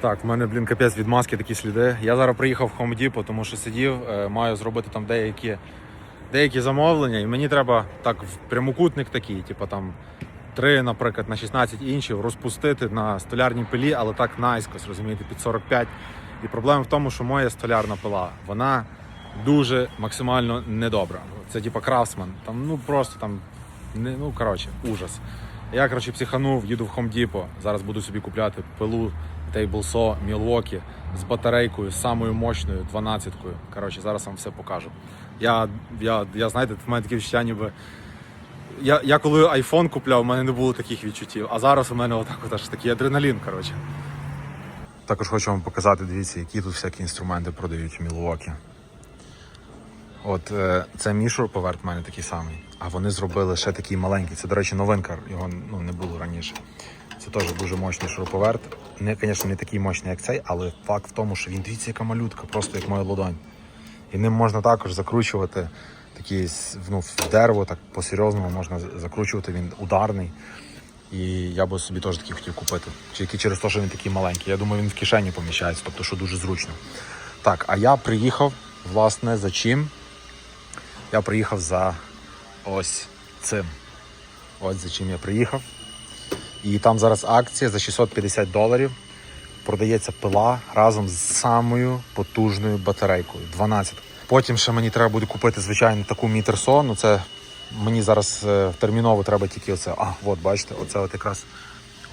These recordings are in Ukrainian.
Так, в мене, блін, капець від маски такі сліди. Я зараз приїхав в Home Depot, тому що сидів, е, маю зробити там деякі, деякі замовлення, і мені треба так в прямокутник такий, типу там 3, наприклад, на 16 інчів розпустити на столярній пилі, але так наискось, розумієте, під 45. І проблема в тому, що моя столярна пила, вона дуже максимально недобра. Це типу крафтсман. Там ну просто там не, ну коротше, ужас. Я коротше психанув, їду в Home Depot. Зараз буду собі купляти пилу Saw Milwaukee з батарейкою, самою мощною 12-кою. Коротше, зараз вам все покажу. Я, я, я знаєте, в мене таке відчуття, ніби. Я, я коли iPhone купляв, у мене не було таких відчуттів. А зараз у мене отак от аж такий адреналін. коротше. Також хочу вам показати, дивіться, які тут всякі інструменти продають в Milwaukee. От е, це мій шуруповерт в мене такий самий. А вони зробили ще такий маленький. Це, до речі, новинка, його ну, не було раніше. Це теж дуже мощний шуруповерт. Не, звісно, не такий мощний, як цей, але факт в тому, що він дивіться, яка малютка, просто як моя ладонь. І ним можна також закручувати такі ну, в дерево, так по-серйозному можна закручувати, він ударний. І я би собі теж такий хотів купити. Тільки через те, що він такий маленький. Я думаю, він в кишені поміщається, тобто що дуже зручно. Так, а я приїхав, власне, за чим? Я приїхав за ось цим. Ось за чим я приїхав. І там зараз акція за 650 доларів. Продається пила разом з самою потужною батарейкою 12. Потім ще мені треба буде купити, звичайно, таку мітерсон. Ну це мені зараз е, терміново треба тільки оце. А, от бачите, оце от якраз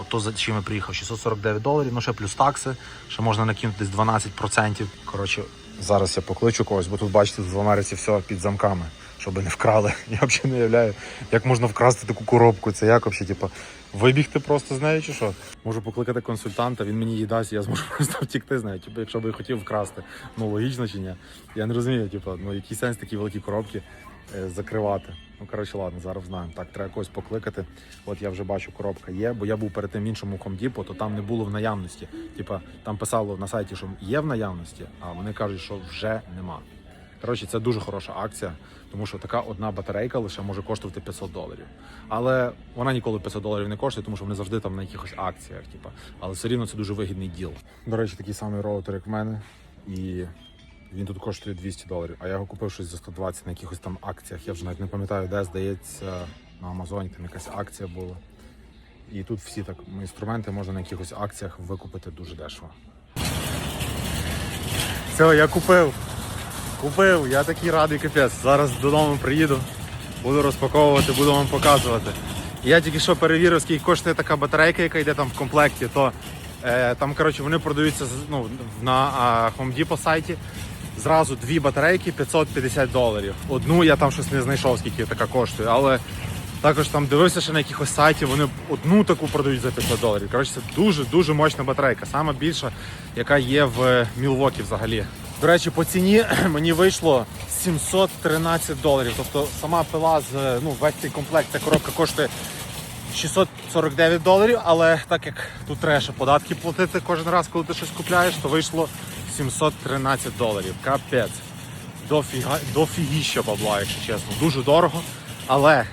Ото за чим я приїхав 649 доларів, ну ще плюс такси, ще можна накинути десь 12%. Коротше, зараз я покличу когось, бо тут бачите, в Америці все під замками, щоб не вкрали. Я взагалі не уявляю, як можна вкрасти таку коробку. Це як взагалі, типу, вибігти просто з нею чи що? Можу покликати консультанта, він мені її дасть, я зможу просто втікти з нею. Типу, якщо би хотів вкрасти. Ну логічно чи ні? Я не розумію, типу, ну який сенс такі великі коробки е, закривати. Ну, коротше, ладно, зараз знаємо. Так, треба когось покликати. От я вже бачу, коробка є, бо я був перед тим в іншому Depot, то там не було в наявності. Типа там писало на сайті, що є в наявності, а вони кажуть, що вже нема. Коротше, це дуже хороша акція, тому що така одна батарейка лише може коштувати 500 доларів. Але вона ніколи 500 доларів не коштує, тому що вони завжди там на якихось акціях. Типа. Але все рівно це дуже вигідний діл. До речі, такий самий роутер, як в мене. І він тут коштує 200 доларів, а я його купив щось за 120 на якихось там акціях. Я вже навіть не пам'ятаю, де здається на Амазоні там якась акція була. І тут всі так інструменти можна на якихось акціях викупити дуже дешево. Все, я купив. Купив, я такий радий капець. Зараз додому приїду, буду розпаковувати, буду вам показувати. Я тільки що перевірив, скільки коштує така батарейка, яка йде там в комплекті, то е, там коротше, вони продаються ну, на а, Home Depot сайті. Зразу дві батарейки 550 доларів. Одну я там щось не знайшов, скільки така коштує, але також там дивився ще на якихось сайті, вони одну таку продають за 500 доларів. Коротше, це дуже дуже мощна батарейка, сама більша, яка є в Мілвокі взагалі. До речі, по ціні мені вийшло 713 доларів. Тобто сама пила з ну весь цей комплект, ця коробка коштує 649 доларів, але так як тут треба ще податки платити кожен раз, коли ти щось купляєш, то вийшло 713 доларів. Капець. Дофігіща бабла, якщо чесно. Дуже дорого. Але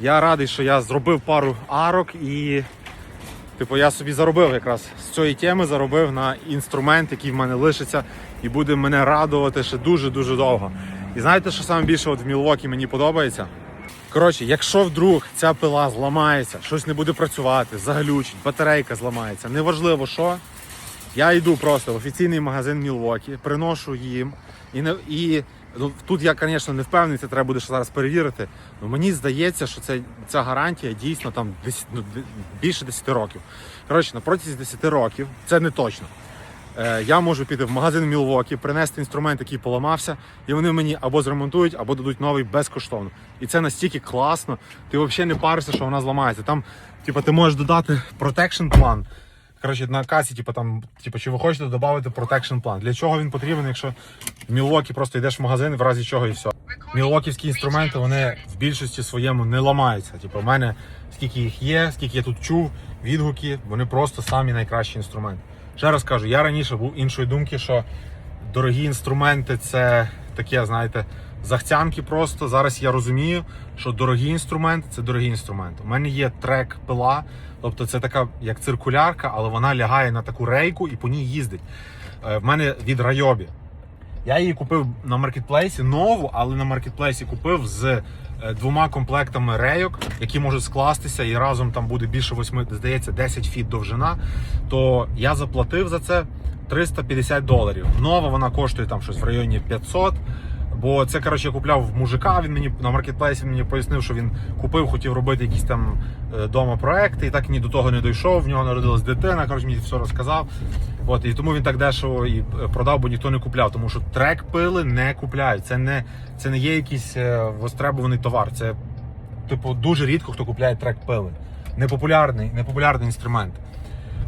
я радий, що я зробив пару арок і. Типу, я собі заробив якраз з цієї теми заробив на інструмент, який в мене лишиться, і буде мене радувати ще дуже-дуже довго. І знаєте, що саме більше от в Мілвокі мені подобається? Коротше, якщо вдруг ця пила зламається, щось не буде працювати, заглючить, батарейка зламається, неважливо що, я йду просто в офіційний магазин Мілвокі, приношу їм. І, не, і ну, тут я, звісно, не впевнений, це треба буде ще зараз перевірити. але мені здається, що це, ця гарантія дійсно там 10, ну, більше 10 років. Коротше, на протязі 10 років, це не точно. Е, я можу піти в магазин Мілвокі, принести інструмент, який поламався, і вони мені або зремонтують, або дадуть новий безкоштовно. І це настільки класно. Ти взагалі не паришся, що вона зламається. Там, типу, ти можеш додати protection план. Коротше, на касі, типу, там, типу, чи ви хочете додати protection план. Для чого він потрібен, якщо в Мілвокі просто йдеш в магазин, в разі чого і все. Мілвоківські інструменти вони в більшості своєму не ламаються. Типу, в мене скільки їх є, скільки я тут чув, відгуки, вони просто самі найкращі інструменти. Ще раз кажу, я раніше був іншої думки, що дорогі інструменти це таке, знаєте, захцянки просто. Зараз я розумію, що дорогий інструмент це дорогий інструмент. У мене є трек пила, тобто це така як циркулярка, але вона лягає на таку рейку і по ній їздить. Е, В мене від Райобі. Я її купив на маркетплейсі нову, але на маркетплейсі купив з е, двома комплектами рейок, які можуть скластися, і разом там буде більше 8, здається, 10 фіт довжина. То я заплатив за це 350 доларів. Нова вона коштує там щось в районі 500. Бо це коротше я купляв в мужика. Він мені на маркетплейсі мені пояснив, що він купив, хотів робити якісь там е, дома проекти, і так ні до того не дійшов. В нього народилась дитина. Коротше, мені все розказав. От і тому він так дешево і е, продав, бо ніхто не купляв. Тому що трек пили не купляють. Це не це не є якийсь е, востребуваний товар. Це типу дуже рідко хто купляє трек пили. Непопулярний, непопулярний інструмент.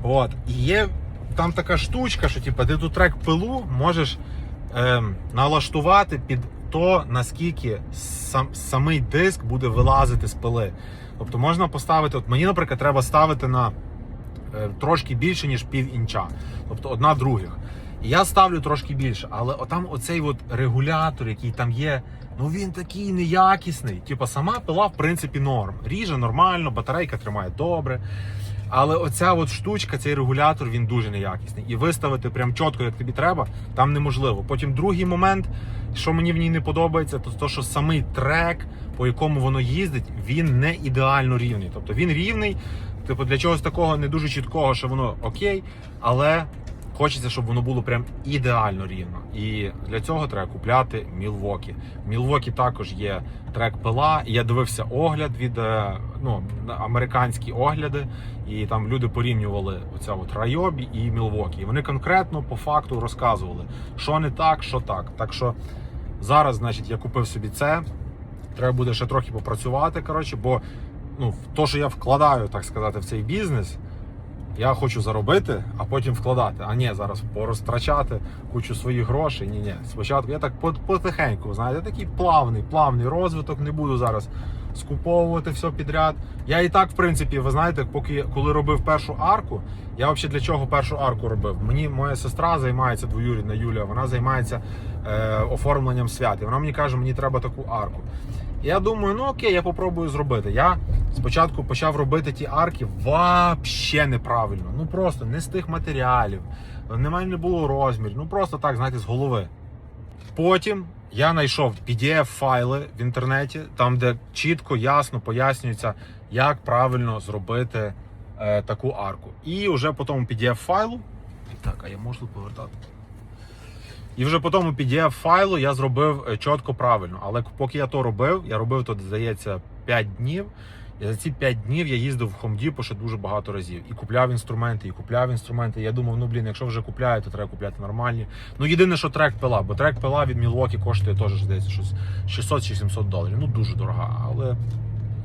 От. І є там така штучка, що типу, ти ту трек пилу можеш ем, налаштувати під то, наскільки сам, самий диск буде вилазити з пили. Тобто можна поставити, от мені, наприклад, треба ставити на е, трошки більше, ніж пів інча. Тобто одна других. Я ставлю трошки більше, але отам оцей от регулятор, який там є, ну він такий неякісний. Типа сама пила, в принципі, норм. Ріже нормально, батарейка тримає добре. Але оця от штучка, цей регулятор, він дуже неякісний. І виставити прям чітко, як тобі треба, там неможливо. Потім другий момент, що мені в ній не подобається, то то, що самий трек, по якому воно їздить, він не ідеально рівний. Тобто він рівний, типу для чогось такого не дуже чіткого, що воно окей, але хочеться, щоб воно було прям ідеально рівно. І для цього треба купляти Мілвокі. Мілвокі також є трек пила. І я дивився огляд від е, ну, американські огляди, і там люди порівнювали оця от Райобі і Мілвокі. І вони конкретно по факту розказували, що не так, що так. Так що зараз, значить, я купив собі це. Треба буде ще трохи попрацювати, коротше, бо ну, то, що я вкладаю, так сказати, в цей бізнес, я хочу заробити, а потім вкладати. А ні, зараз порозтрачати кучу своїх грошей. Ні, ні. Спочатку я так по- потихеньку, знаєте, такий плавний, плавний розвиток. Не буду зараз скуповувати все підряд. Я і так, в принципі, ви знаєте, поки коли робив першу арку, я взагалі для чого першу арку робив? Мені моя сестра займається двоюрідна Юлія, вона займається е, оформленням свят. І вона мені каже, мені треба таку арку. Я думаю, ну окей, я попробую зробити. Я спочатку почав робити ті арки вообще неправильно. Ну просто не з тих матеріалів, немає не було розмірів. Ну просто так, знаєте, з голови. Потім я знайшов PDF-файли в інтернеті, там, де чітко, ясно пояснюється, як правильно зробити е, таку арку. І вже по тому PDF-файлу. Так, а я можу повертати? І вже по тому PDF файлу я зробив е, чітко правильно. Але поки я то робив, я робив то, здається, 5 днів. І за ці 5 днів я їздив в Depot ще дуже багато разів. І купляв інструменти, і купляв інструменти. Я думав, ну блін, якщо вже купляю, то треба купляти нормальні. Ну єдине, що трек пила, бо трек пила від Milwaukee коштує теж, здається, щось 600 чи 700 доларів. Ну дуже дорога, але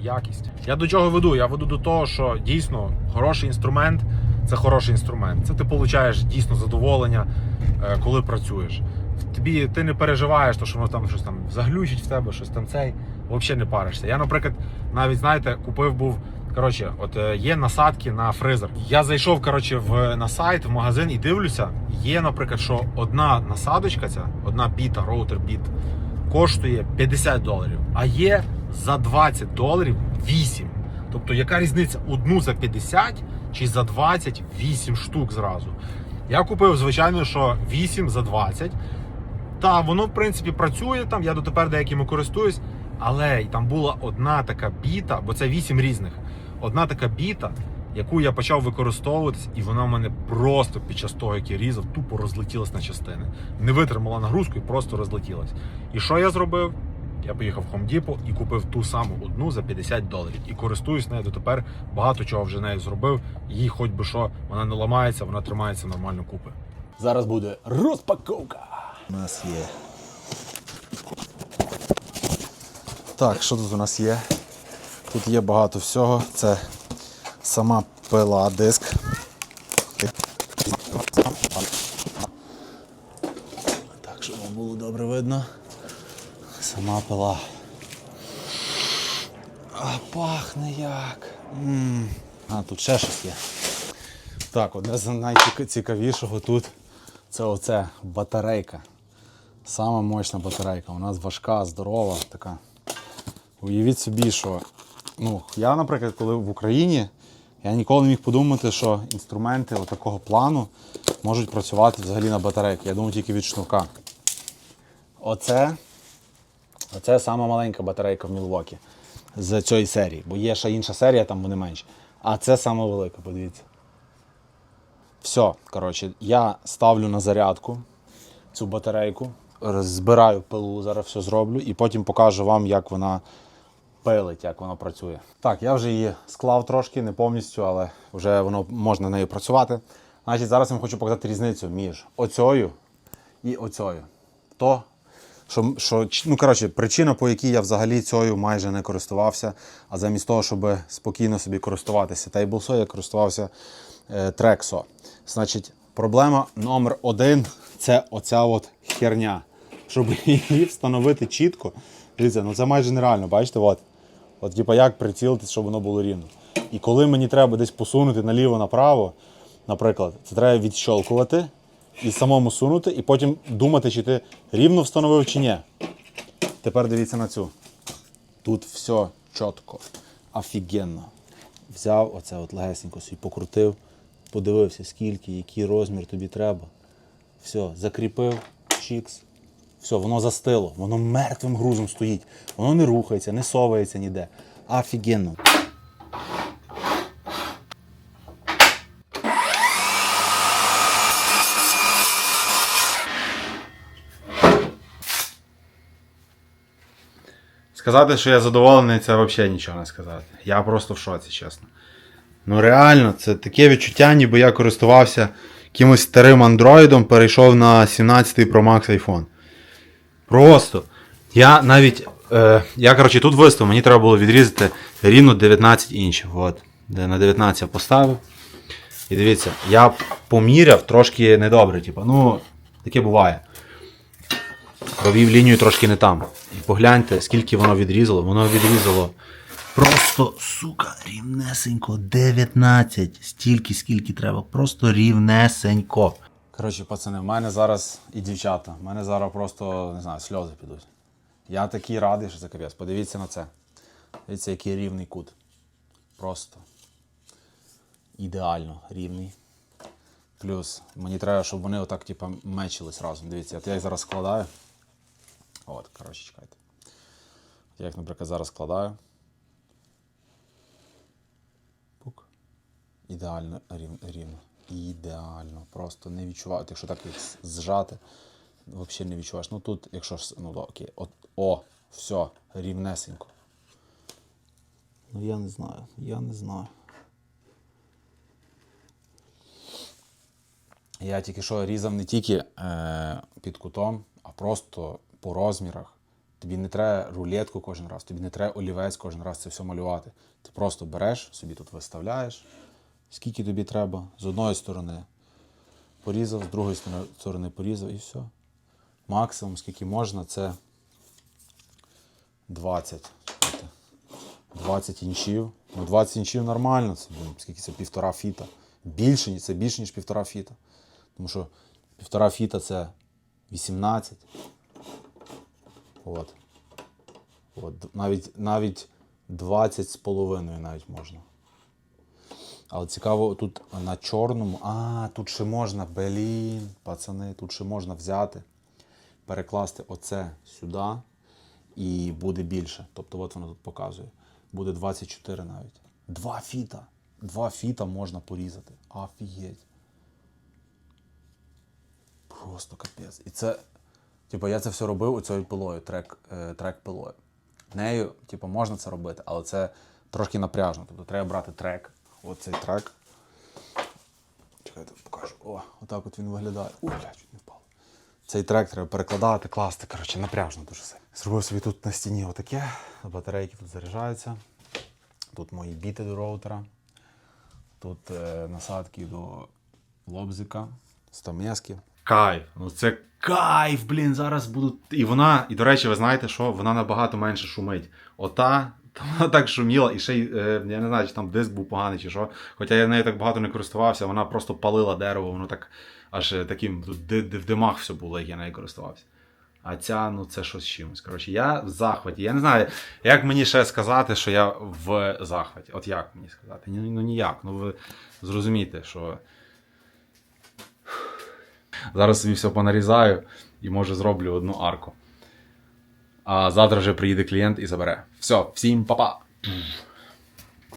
якість. Я до чого веду? Я веду до того, що дійсно хороший інструмент це хороший інструмент. Це ти получаєш дійсно задоволення, е, коли працюєш. Тобі ти не переживаєш, то, що воно там щось там заглючить в тебе, щось там цей. Взагалі не паришся. Я, наприклад, навіть знаєте, купив був. Коротше, от е, є насадки на фризер. Я зайшов коротше, в, на сайт, в магазин і дивлюся. Є, наприклад, що одна насадочка, ця, одна біта, роутер біт, коштує 50 доларів, а є за 20 доларів 8. Тобто, яка різниця? Одну за 50 чи за 28 штук зразу. Я купив, звичайно, що 8 за 20. Та воно, в принципі, працює там. Я дотепер деякими користуюсь, але там була одна така біта, бо це 8 різних. Одна така біта, яку я почав використовуватись, і вона в мене просто під час того, як я різав, тупо розлетілась на частини. Не витримала нагрузку і просто розлетілась. І що я зробив? Я поїхав в Home Depot і купив ту саму одну за 50 доларів. І користуюсь нею дотепер. Багато чого вже нею зробив. Їй хоч би що, вона не ламається, вона тримається нормально купи. Зараз буде розпаковка. У нас є. Так, що тут у нас є? Тут є багато всього. Це сама пила диск. Так, щоб вам було добре видно. Сама пила. А пахне як. м А, тут ще щось є. Так, одне з найцікавішого тут це оце батарейка. Сама мощна батарейка. У нас важка, здорова, така. Уявіть собі, що ну, я, наприклад, коли в Україні, я ніколи не міг подумати, що інструменти такого плану можуть працювати взагалі на батарейки. Я думав тільки від шнурка. Оце, оце сама маленька батарейка в Мілвокі з цієї серії, бо є ще інша серія, там вони менші. А це сама велика, подивіться. Все, коротше, я ставлю на зарядку цю батарейку, збираю пилу, зараз все зроблю, і потім покажу вам, як вона пилить, як вона працює. Так, я вже її склав трошки, не повністю, але вже воно можна нею працювати. Значить, зараз я вам хочу показати різницю між оцею і оцею. То, що, що ну, коротше, причина, по якій я взагалі цією майже не користувався, а замість того, щоб спокійно собі користуватися тейблсо, я користувався е, трексо. Значить, проблема номер один це оця от херня. Щоб її встановити чітко, дивіться, ну це майже нереально, бачите, от. От, типа, як прицілитись, щоб воно було рівно. І коли мені треба десь посунути наліво-направо, наприклад, це треба відщолкувати і самому сунути, і потім думати, чи ти рівно встановив чи ні. Тепер дивіться на цю. Тут все чітко, офігенно. Взяв оце от легесенько собі покрутив, подивився, скільки, який розмір тобі треба. Все, закріпив, чікс. Все, воно застило, воно мертвим грузом стоїть. Воно не рухається, не совається ніде. Офігенно. Сказати, що я задоволений, це взагалі нічого не сказати. Я просто в шоці, чесно. Ну реально, це таке відчуття, ніби я користувався якимось старим андроїдом, перейшов на 17 Pro Max iPhone. Просто. Я навіть. Е, я, коротше, тут виставив, мені треба було відрізати рівно 19 інчів. От. Де на 19 я поставив. І дивіться, я поміряв трошки недобре. Типу, ну, таке буває. Провів лінію трошки не там. І погляньте, скільки воно відрізало. Воно відрізало просто, сука, рівнесенько 19. Стільки, скільки треба. Просто рівнесенько. Коротше, пацани, в мене зараз і дівчата, в мене зараз просто, не знаю, сльози підуть. Я такий радий, що це капець. Подивіться на це. Дивіться, який рівний кут. Просто ідеально рівний. Плюс мені треба, щоб вони отак, типу, мечились разом. Дивіться, от я їх зараз складаю. От, коротше, чекайте. Я їх, наприклад, зараз складаю. Пук. Ідеально рівно. Ідеально. Просто не відчуваю. Якщо так їх зжати, взагалі не відчуваєш. Ну тут, якщо ж. Ну да, окей. От, о, все, рівнесенько. Ну я не знаю, я не знаю. Я тільки що різав не тільки е, під кутом, а просто по розмірах. Тобі не треба рулетку кожен раз, тобі не треба олівець кожен раз це все малювати. Ти просто береш, собі тут виставляєш, скільки тобі треба, з одної сторони порізав, з другої сторони- порізав і все. Максимум, скільки можна, це 20. 20 інчів. Ну, 20 інчів нормально, це, скільки це півтора фіта. Більше, це більше, ніж півтора фіта. Тому що півтора фіта це 18. От. От. Навіть, навіть 20 з половиною навіть можна. Але цікаво, тут на чорному. А, тут ще можна, блін, пацани, тут ще можна взяти, перекласти оце сюди і буде більше. Тобто, от воно тут показує. Буде 24 навіть. Два фіта. Два фіта можна порізати. Офігеть. Просто капець. І це, типу, я це все робив оцією пилою, трек, е, трек пилою. Нею, типу, можна це робити, але це трошки напряжно. Тобто треба брати трек, оцей трек. Чекайте, покажу. О, отак от він виглядає. Ой, бля, чуть впав. Цей трек треба перекладати, класти. Коротше, напряжно дуже сильно. Зробив собі тут на стіні отаке. Батарейки тут заряджаються. Тут мої біти до роутера. Тут е, насадки до лобзика, стамески. Кайф. Ну це кайф, блін, зараз будуть. І вона, і до речі, ви знаєте, що вона набагато менше шумить. Ота, то вона так шуміла, і ще й, е, я не знаю, чи там диск був поганий, чи що. Хоча я нею так багато не користувався, вона просто палила дерево, воно так аж е, таким в димах все було, як я нею користувався. А ця, ну це щось з чимось. Коротше, я в захваті. Я не знаю, як мені ще сказати, що я в захваті. От як мені сказати? Ну, ну ніяк. Ну ви зрозумієте, що. Зараз собі все понарізаю і може зроблю одну арку. А завтра вже приїде клієнт і забере. Все, всім па-па!